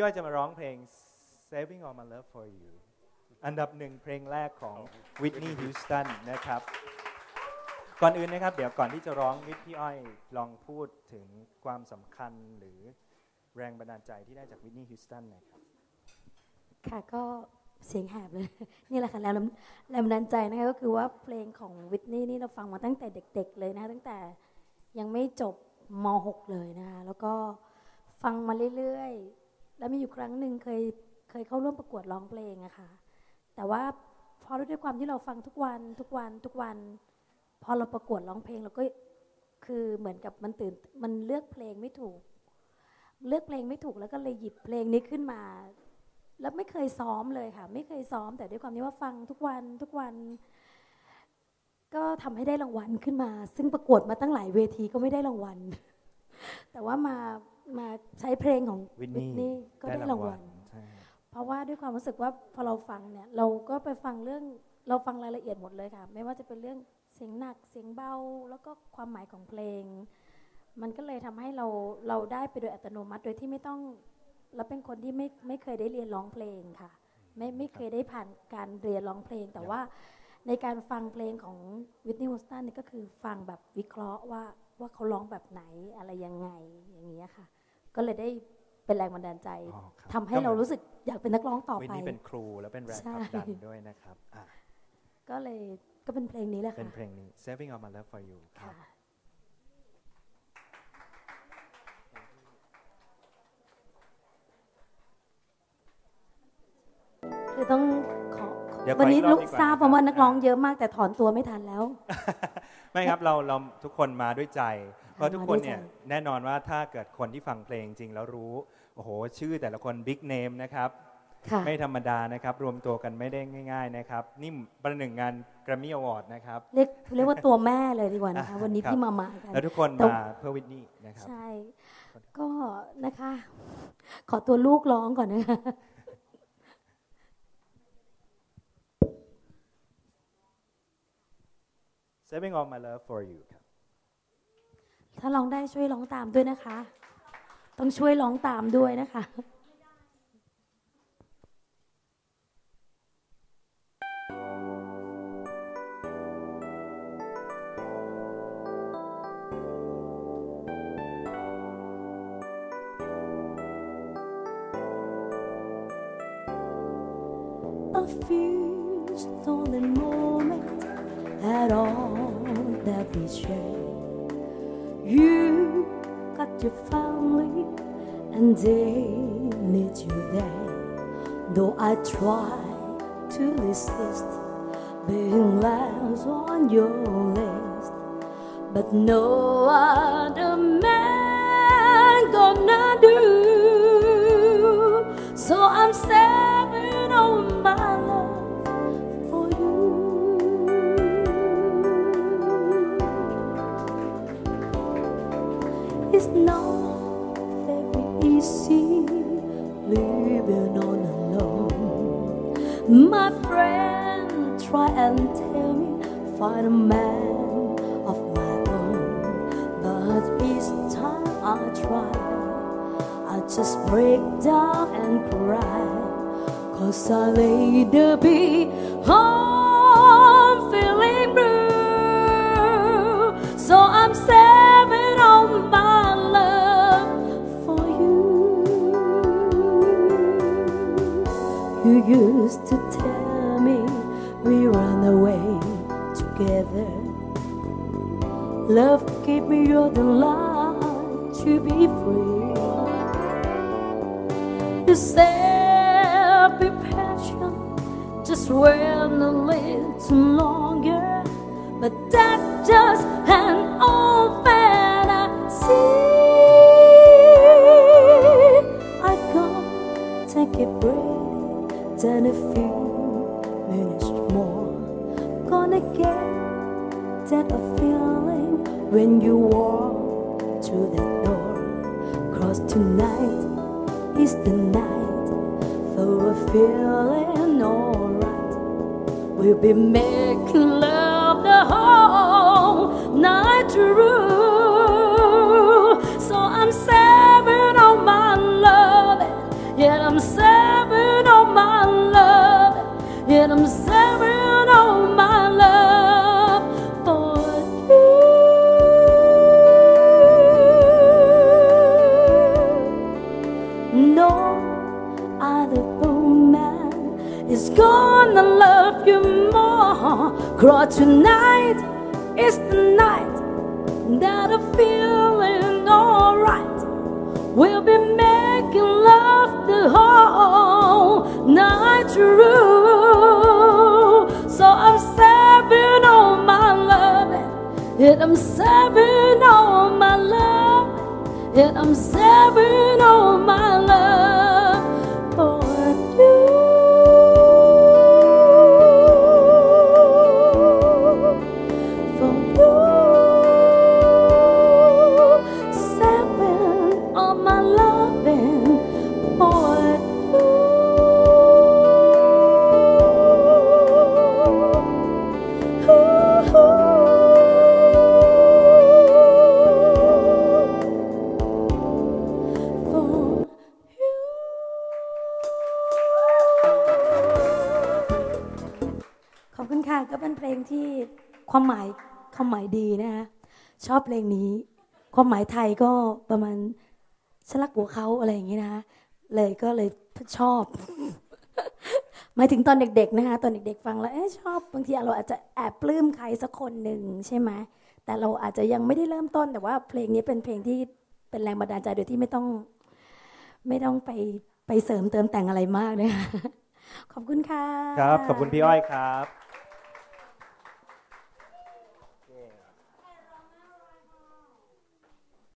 พี่อ้อยจะมาร้องเพลง Saving All My Love for You อันดับหนึ่งเพลงแรกของวิทนีย์ฮิวสตันนะครับ ก่อนอื่นนะครับ เดี๋ยวก่อนที่จะร้องวิทพี่อ้อยลองพูดถึงความสำคัญหรือแรงบันดาลใจที่ได้จากวิทนีย์ฮิวสตันหน่อยครับ ค่ะก็เสียงแหบเลย นี่แหละค่ะแรงแรงบันดาลใจนะคะก็คือว่าเพลงของวิทนี่นี่เราฟังมาตั้งแต่เด็ก ๆ เลยนะคะตั้งแต่ยังไม่จบม .6 เลยนะคะแล้วก็ฟังมาเรื่อย แล้วมีอยู่ครั้งหนึ่งเคยเคยเข้าร่วมประกวดร้องเพลงอะค่ะ แต่ว่าพอด้วยความที่เราฟังทุกวันทุกวันทุกวัน พอเราประกวดร้องเพลงเราก็คือเหมือนกับมันตื่นมันเลือกเพลงไม่ถูก เลือกเพลงไม่ถูกแล้วก็เลยหยิบเพลงนี้ขึ้นมา แล้วไม่เคยซ้อมเลยค่ะ ไม่เคยซ้อม แต่ด้วยความที่ว่าฟังทุกวันทุกวัน ก็ทำให้ได้รางวัลขึ้นมา ซึ่งประกวดมาตั้งหลายเวทีก็ไม่ได้รางวัล แต่ว่ามา มาใช้เพลงของวินวินี่ทนี่ก็ได้รางวัลใช่ครับเพราะว่าด้วยความรู้สึกว่าพอเราฟังเนี่ย เราก็ไปฟังเรื่องเราฟังรายละเอียดหมดเลยค่ะ ไม่ว่าจะเป็นเรื่องเสียงหนักเสียงเบา แล้วก็ความหมายของเพลง มันก็เลยทำให้เราเราได้ไปโดยอัตโนมัติโดยที่ไม่ต้องเราเป็นคนที่ไม่ไม่เคยได้เรียนร้องเพลงค่ะ ไม่ไม่เคยได้ผ่านการเรียนร้องเพลง แต่ว่าในการฟังเพลงของวิทนีย์ h ฮ u สตันนี่ก็คือฟังแบบวิเคราะห์ว่าว่าเขาร้องแบบไหนอะไรยังไงอย่างนี้ยค่ะ ก็เลยได้เป็นแรงบันดาลใจอ๋อครับทำให้เรารู้สึกอยากเป็นนักร้องต่อวินไปนี่เป็นครูและเป็นแรงใช่ผลักดันด้วยนะครับอะก็เลยก็เป็นเพลงนี้แหละเป็นค่ะเพลงนี้ Saving All My Love for You ครัค่ะบคือต้องขอขอเดี๋ย วขอวันนี้อีกรอบลูกดีกว่าทราบนะครับว่านักร้องเยอะมากแต่ถอนตัวไม่ทันแล้ว ไม่ครับเราเราทุกคนมาด้วยใจ เพราะทุกคนมาด้วยใจเนี่ยแน่นอนว่าถ้าเกิดคนที่ฟังเพลงจริงแล้วรู้ โอ้โห ชื่อแต่ละคนบิ๊กเนมนะครับค่ะไม่ธรรมดานะครับ รวมตัวกันไม่ได้ง่าย ๆ นะครับ นี่ประหนึ่งงาน Grammy Award นะครับ เรียกเรียกว่าตัวแม่เลยดีกว่านะคะอะวันนี้ครับที่มามากันแล้วทุกคนแต่มาเพื่อวิทนี่นะครับ ใช่ ก็นะคะ ขอตัวลูกร้องก่อนนะคะ Saving All My Love for You ครับ ถ้าร้องได้ช่วยร้องตามด้วยนะคะ ต้องช่วยร้องตามด้วยนะคะ A few stolen moments had all that we share. You got your family, and they need you there. Though I try to resist being last on your list, but no other man gonna do. Easy living on alone. My friend try and tell me find a man of my own, but each time I try, I just break down and cry. Cause I later be home together. Love gave me your delight to be free. You said be patient, just wait a little longer. But that's just an old fantasy. I gotta take a break, then a few minutes more. Gonna get that a feeling when you walk through that door. Cause tonight is the night for a feeling alright. We'll be making love the whole night through. Cause tonight is the night that I'm feeling alright. We'll be making love the whole night through. So I'm saving all my love, and I'm saving all my love, and I'm saving all my love ค่ะ ก็เป็นเพลงที่ความหมายความหมายดีนะคะชอบเพลงนี้ ความหมายไทยก็ประมาณฉันรักหัวเขาอะไรอย่างนี้นะคะเลยก็เลยชอบ หมายถึงตอนเด็ก ๆ นะคะตอนเด็ก ๆ ฟังแล้วเอ๊ะชอบบางทีเราอาจจะแอบปลื้มใครสักคนหนึ่งใช่ไหมแต่เราอาจจะยังไม่ได้เริ่มต้น แต่ว่าเพลงนี้เป็นเพลงที่เป็นแรงบันดาลใจโดยที่ไม่ต้อง ไม่ต้องไปไปเสริมเติมแต่งอะไรมากนะคะขอบคุณค่ะ ครับ ขอบคุณพี่อ้อยครับ